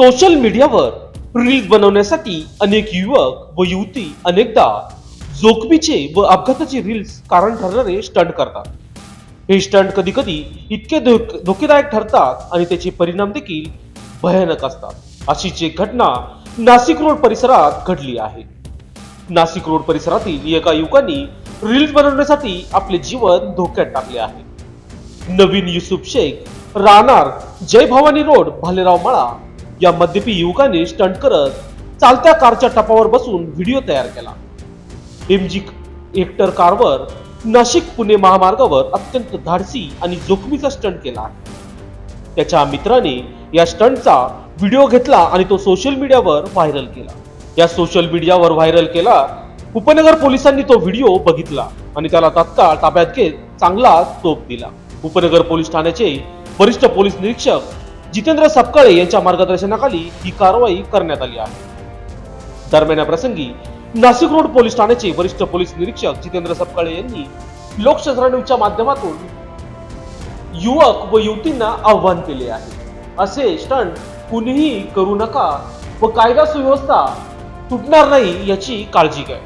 Social मीडियावर reels बनवण्यासाठी अनेक युवक व युवती अनेकदा जोखमीचे व अपघाताचे रील्स कारण ठरणारे स्टंट करतात. हे स्टंट कधी कधी इतके धोक- धोकेदायक ठरतात आणि त्याचे परिणाम देखील भयानक असतात. अशीच एक घटना नाशिक रोड परिसरात घडली आहे. नाशिक रोड परिसरातील एका युवकांनी रील्स बनवण्यासाठी आपले जीवन धोक्यात टाकले आहे. नवीन युसुफ शेख राहणार जय भवानी रोड भालेराव मळा या मद्यपी युवकाने स्टंट करत चालत्या कारच्या टपावर बसून व्हिडिओ तयार केला. एमजी हेक्टर कारवर नाशिक पुणे महामार्गावर अत्यंत धाडसी आणि जोखमीचा स्टंट केला. त्याच्या मित्राने या स्टंटचा व्हिडिओ घेतला आणि तो सोशल मीडियावर व्हायरल केला. या सोशल मीडियावर व्हायरल केला उपनगर पोलिसांनी तो व्हिडिओ बघितला आणि त्याला तात्काळ ताब्यात घेत चांगला तोप दिला. उपनगर पोलीस ठाण्याचे वरिष्ठ पोलीस निरीक्षक जितेंद्र सपकाळे यांच्या मार्गदर्शनाखाली ही कारवाई करण्यात आली आहे. दरम्यान या प्रसंगी नाशिक रोड पोलीस ठाण्याचे वरिष्ठ पोलीस निरीक्षक जितेंद्र सपकाळे यांनी लोकशास्त्र न्यूजच्या माध्यमातून युवक व युवतींना आव्हान केले आहे. असे स्टंट कुणीही करू नका व कायदा सुव्यवस्था तुटणार नाही याची काळजी घ्या.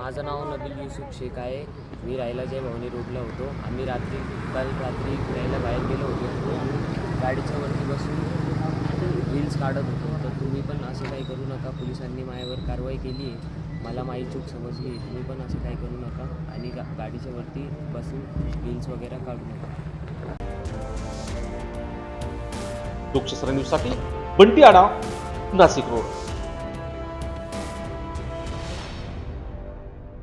माझं नाव नबील युसुफ शेख आहे. मी राहायला जय भवानी रोडला होतो. आम्ही रात्री काल रात्री फिरायला बाहेर गेलो होतो. गाडीच्या वरती बसून रील्स काढत होतो. तर तुम्ही पण असं काही करू नका. पोलिसांनी माझ्यावर कारवाई केली आहे. मला माझी चूक समजली तुम्ही पण असं काही करू नका. आणि गा गाडीच्या वरती बसून रील्स वगैरे काढू नका. लोकशास्त्र न्यूजसाठी बंटी आडा नाशिक रोड.